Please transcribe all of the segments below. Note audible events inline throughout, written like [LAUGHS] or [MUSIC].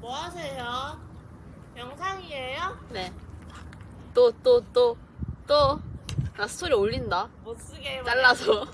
뭐 하세요? 영상이에요? 네. 또, 또, 또, 또. 나 스토리 올린다. 못 쓰게 잘라서.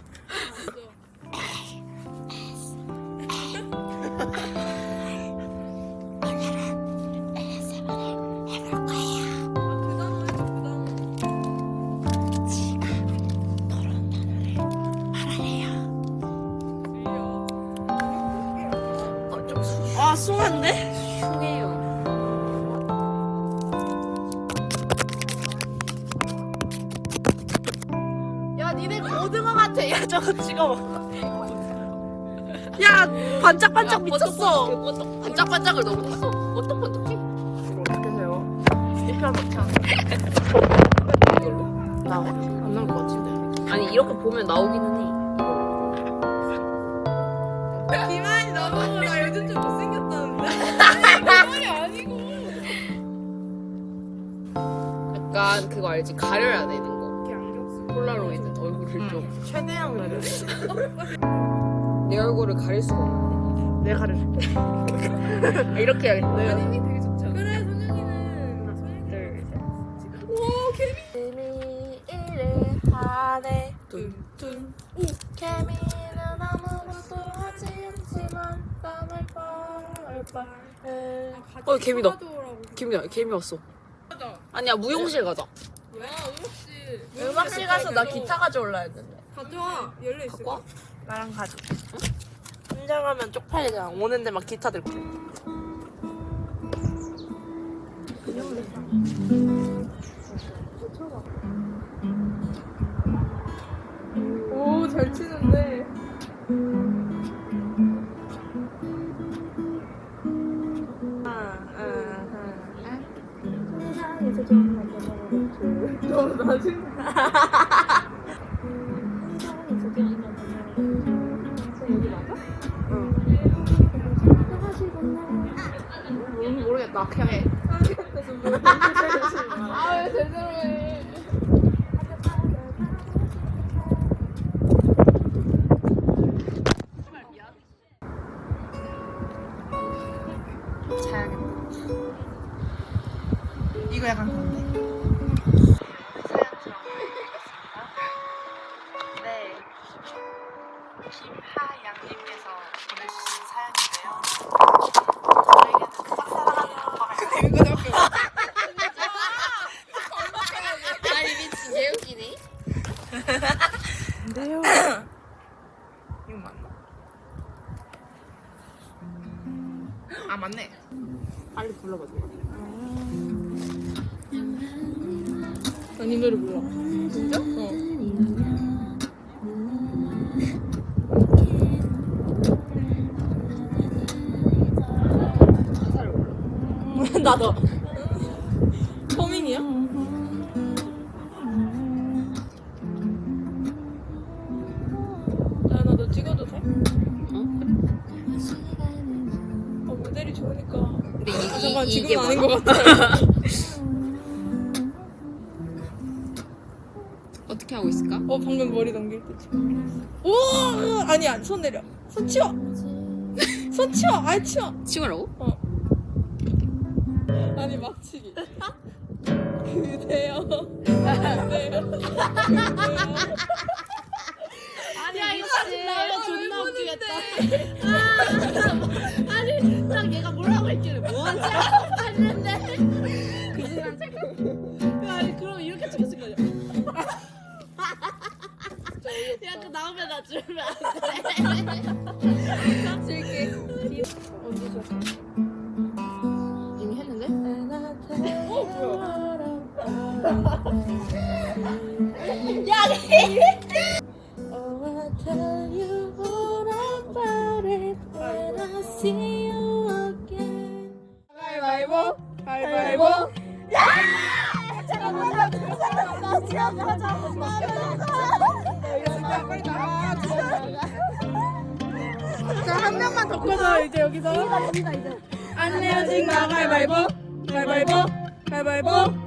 반짝반짝 미쳤어 반짝반짝을 너무 탔어. 어떤 번쩍해? 어떻게 세요? 이편 어떻게 나와? 안 나올 것 같은데 아니, 이렇게 보면 나오기는 해. 기만이 나보고 나 [LAUGHS] 요즘 좀 못생겼다는데? 기만이 아니고. 약간 그거 알지? 가려야 되는 거. 폴라로이드 얼굴을 좀. 최대한 가려 [LAUGHS] 내 얼굴을 가릴 수가 없는데. 내가 가려줄게 아, [LAUGHS] 이렇게 해야겠네. 아님이 되게 좋죠. 그래, 선영이는. 선영이. 오, 개미. 개미를 하네 둔. 개미는 아무것도 하지 않지만 땀을 뻘뻘 흘 어, 개미다. 사과도라고. 개미, 개미 왔어. 가자. 아니야, 무용실 가자. 뭐야, 음악실. 음악실 가서 나 기타 가져올라 했는데 가져와. 열려 있을 갖고. 나랑 가자 혼자 가면 쪽팔리잖아 오는데 막 기타 들고 오, 잘 치는데. 너 나중에. 응 모르겠 다 그냥 해 아왜 제대로 해. 아 맞네 빨리 불러봐 난이 노래 몰라. 진짜? 어. [LAUGHS] 나도 이, 이게 아닌? 것 같아. [LAUGHS] 어떻게 하고 있을까? 어, 방금 머리 넘길 때 지금. 오! 아니야, 손 내려. 손 치워! 손 치워! 아이, 치워! 치우라고? 어. 아니, 막치기. 그대요. [LAUGHS] 그대요. 그대요. 가위바위보! 가위바위보! 자한 명만 더 꺼져 이제 여기서. 안 내어진 나 가위바위보. 가위바위보. 가위바위보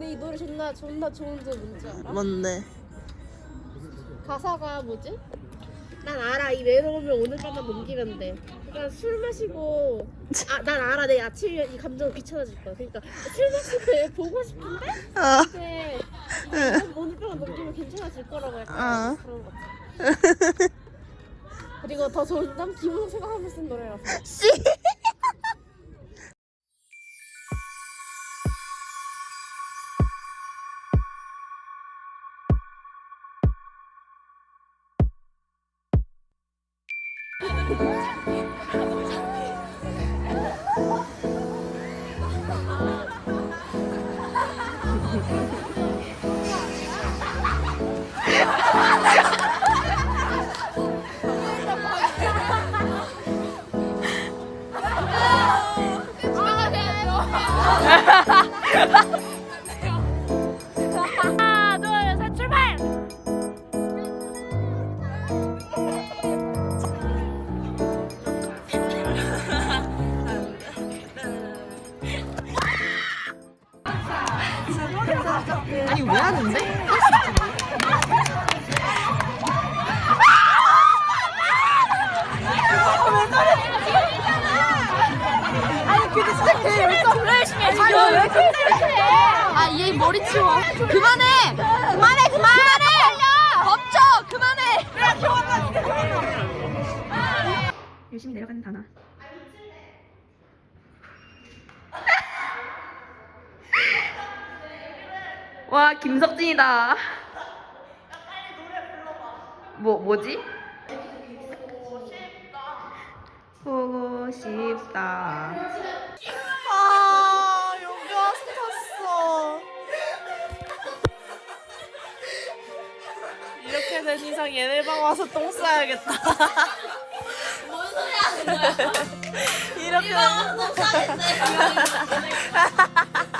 근데 이 노래 존나 존나 좋은 점 뭔지 알아? 뭔데? 가사가 뭐지? 난 알아. 이 외로움을 오늘 밤만 넘기면 돼. 그러니까 술 마시고 아 난 알아. 내 아침 이 감정은 귀찮아질 거야. 그러니까 술 마시고 얘 보고 싶은데? 어. 이제 이 오늘 밤만 넘기면 괜찮아질 거라고 약간 어. 그런 거 같아. [LAUGHS] 그리고 더 좋은 난 기분 생각하면서 쓴 노래라서. 하 머리 치워. 그만해! 그만해 그만해! 멈춰 그만해! 열심히 내려가는 다나. 와 김석진이다. 뭐 뭐지? 보고 싶다. 아 이렇게 된 이상 얘네 방 와서 똥 싸야겠다. 뭔 소리 하는 거야? 이렇게. 똥 싸겠네 [LAUGHS]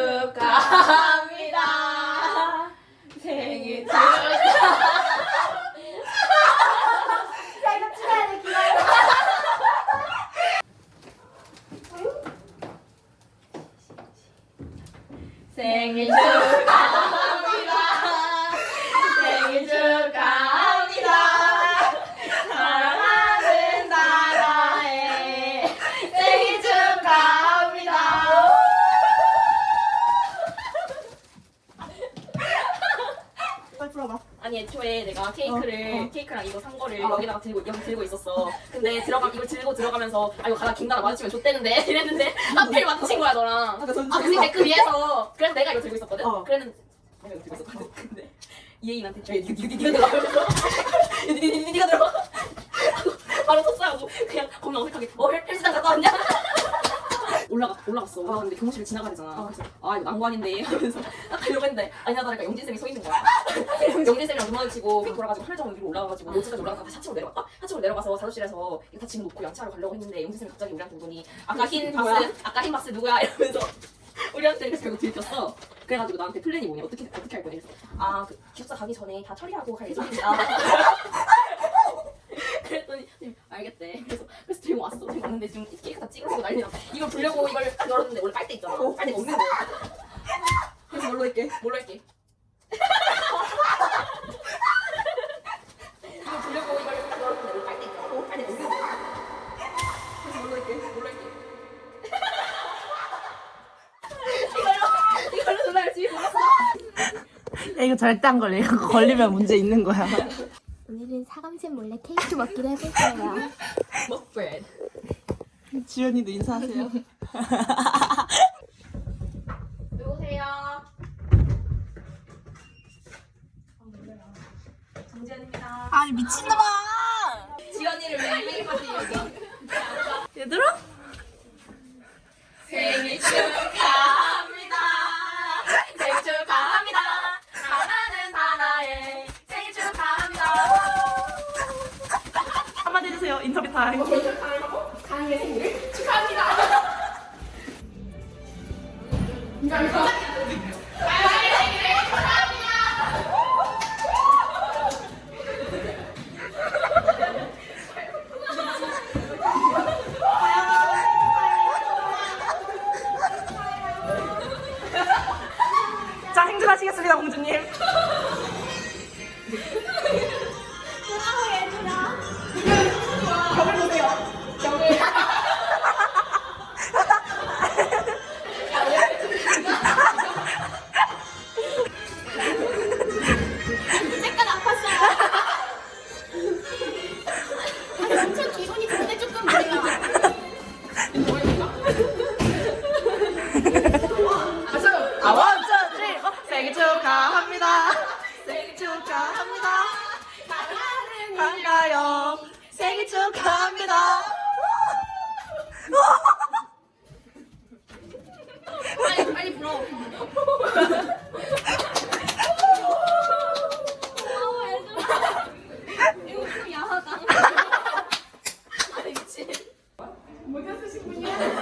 생일 축하합니다 생일 축하합니다 사랑하는 나라의 생일 축하합니다 빨리 풀어봐. 아니 애초에 내가 케이크랑 이거 산 거를 여기다가 들고 여기 들고 있었어. 근데 들어가 이걸 들고 들어가면서 아 이거 가다 김나라 마주치면 좆대는데 이랬는데 하필 마주친 거야 너랑. 아 근데 데크 위에서 그래서 내가 이거 들고 있었거든. 어. 그랬는데 내가 이거 들고 있었거든. 근데 이혜인한테 저 니가 니가 니가 들어가면서 니가 니가 들어. 바로 토스하고 그냥 겁나 어색하게 어 헬- 헬스장 갔다 왔냐? 올라가 올라갔어. 올라갔는데 교무실을 지나가야 되잖아. 그래서 아 이거 난관인데 하면서 [LAUGHS] 딱 가려고 했는데 아니 나 다를까 영진 쌤이 서 있는 거야. [LAUGHS] 영진 쌤이랑 눈 마주치고 휙 돌아가지고 혈정 위로 올라가가지고 요즘까지 올라가서 다시 4층으로 내려갔다. 4층으로 내려가서 자료실에서 이거 다 짐 놓고 양치하러 가려고 했는데 영진 쌤이 갑자기 우리한테 오더니 아까 흰 박스 아까 흰 박스 누구야 이러면서 [LAUGHS] 우리한테 그래서 결국 들켰어. 그래가지고 나한테 플랜이 뭐냐 어떻게 어떻게 할 거냐 그래서 아그 기숙사 가기 전에 다 처리하고 갈 예정이다. 그랬더니 알겠대. 그래서 그래서 들고 왔어. 들고 왔는데 지금 케이크 다 찍으고 난리 나. 이걸 보려고 이걸 딱 열었는데 원래 빨대 있잖아. 빨대가 없는데. 그래서 뭘로 할게? 뭘로 할게? 이걸 보려고 이걸 딱 열었는데 원래 빨대 있잖아. 빨대가 없는데. 그래서 뭘로 할게? 뭘로 할게? 이걸로 이걸로. 야, 이거 절대 안 걸려. 이거 걸리면 문제 있는 거야. 오늘은 사감쌤 몰래 케이크 먹기로 해볼 거예요. 먹브레드. 지연이도 인사하세요. [LAUGHS] 누구세요? 정지현입니다. 아니, 미친놈아! 지연이를 위해 케이크까지 여기. 얘들아? 생일 축하합니다. 생일 축하합니다. 사랑하는 하나의 생일 축하합니다. 한마디 해주세요. 인터뷰 타임. 자, 행진하시겠습니다, 공주님. 내가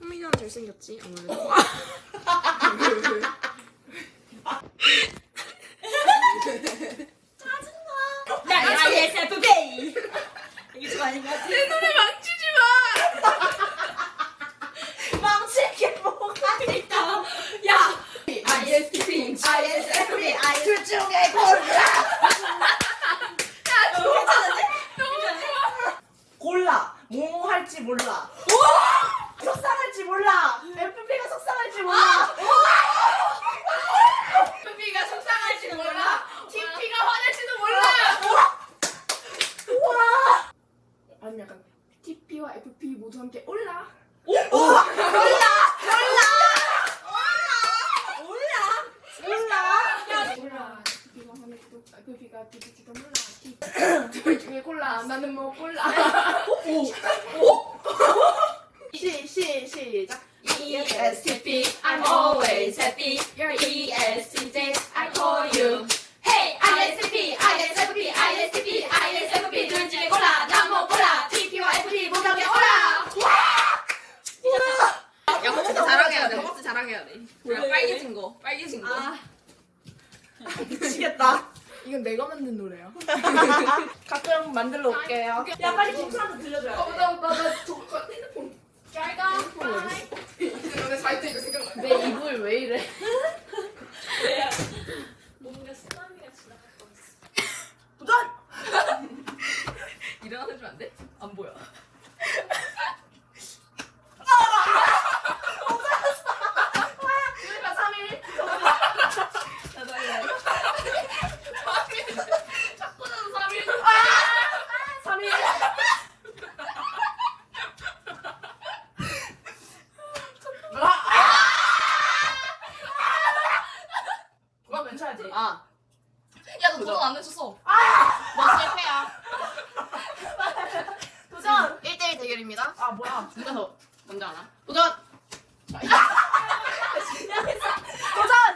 훈민이 잘생겼지 아무래도. 모두 함께 올라. 어? 어? 오! 오! 올라! 올라! 올라! 올라! 올라! 비가 하늘 또- 아, 그 비가 뒤지지도 몰라. 둘 중에 골라. 나는 뭐 골라. 오! 오! 야 빨리 김수한테 들려줘야 돼. 어, 내 이불 왜 이래? [LAUGHS] 뭔가 쓰나미가 지나갈 것 같아. 도전! [LAUGHS] 일어나서 주면 안 돼? 안 보여. 모델입니다. 아 뭐야? 중에서 뭔지 알아? 도전! [LAUGHS] 도전!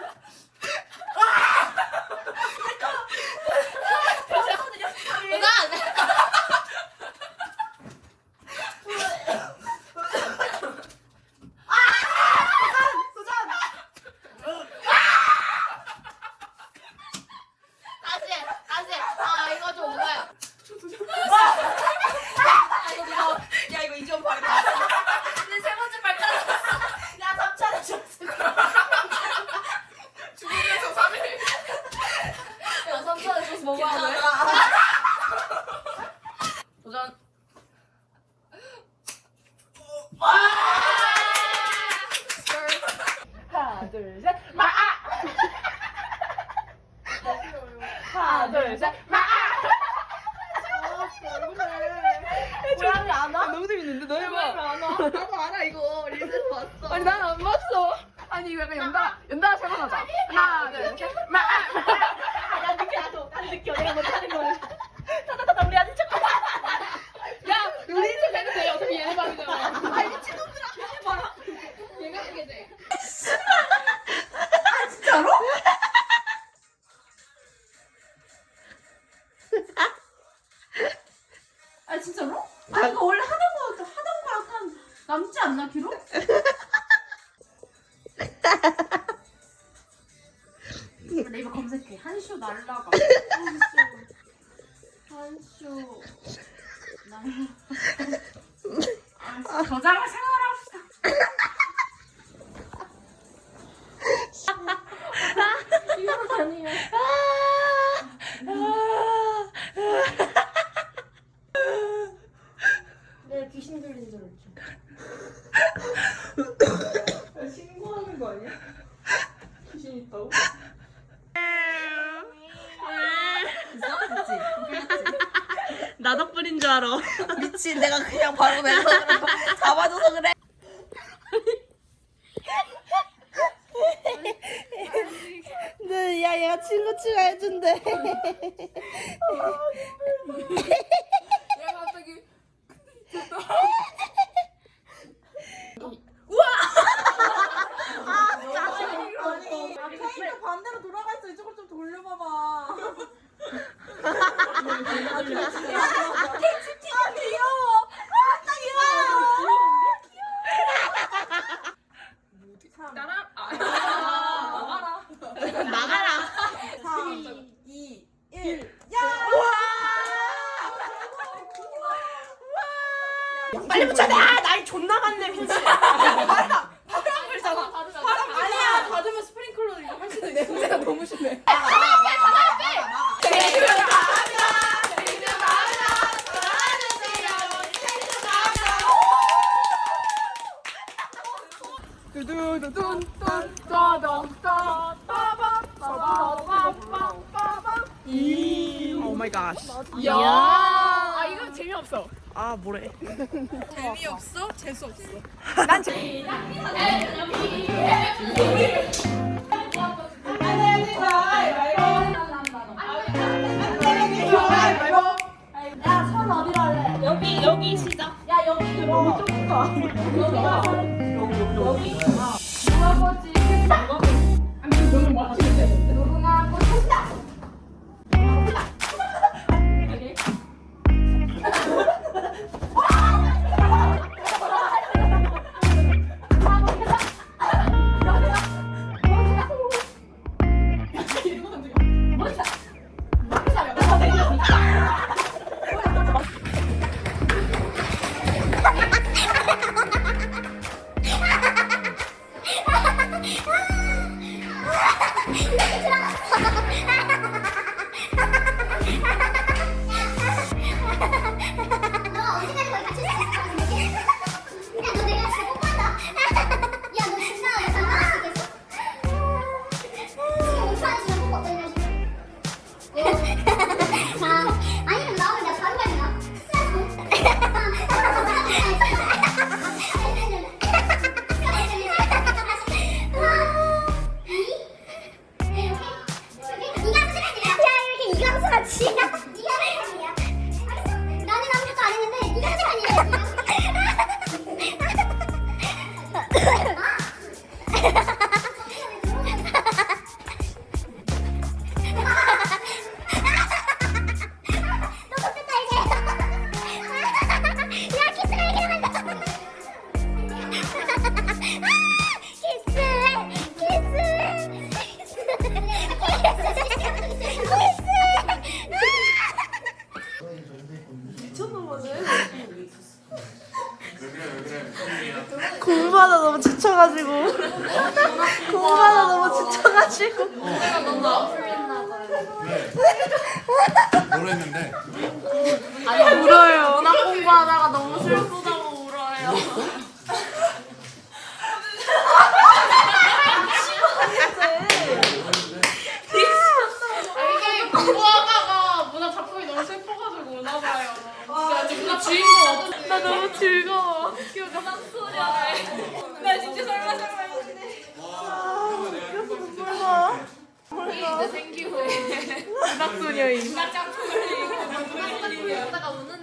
남지 않나 기로? 네이버 아, 검색해. 한쇼 날라가. 한쇼 한쇼 날라가 저장을 친구 추가해준대. [LAUGHS] 수 없어. 난 지금 야선 어디로 할래? 여기 여기 시작. 야 여기 들어. 어, 여기 여기 여기. 지쳐가지고. 공부하다 너무 지쳐가지고. 어. 노래했는데? [LAUGHS] 마지막 소녀인 문학 작품을 읽고 문학 작품을 읽다가 우는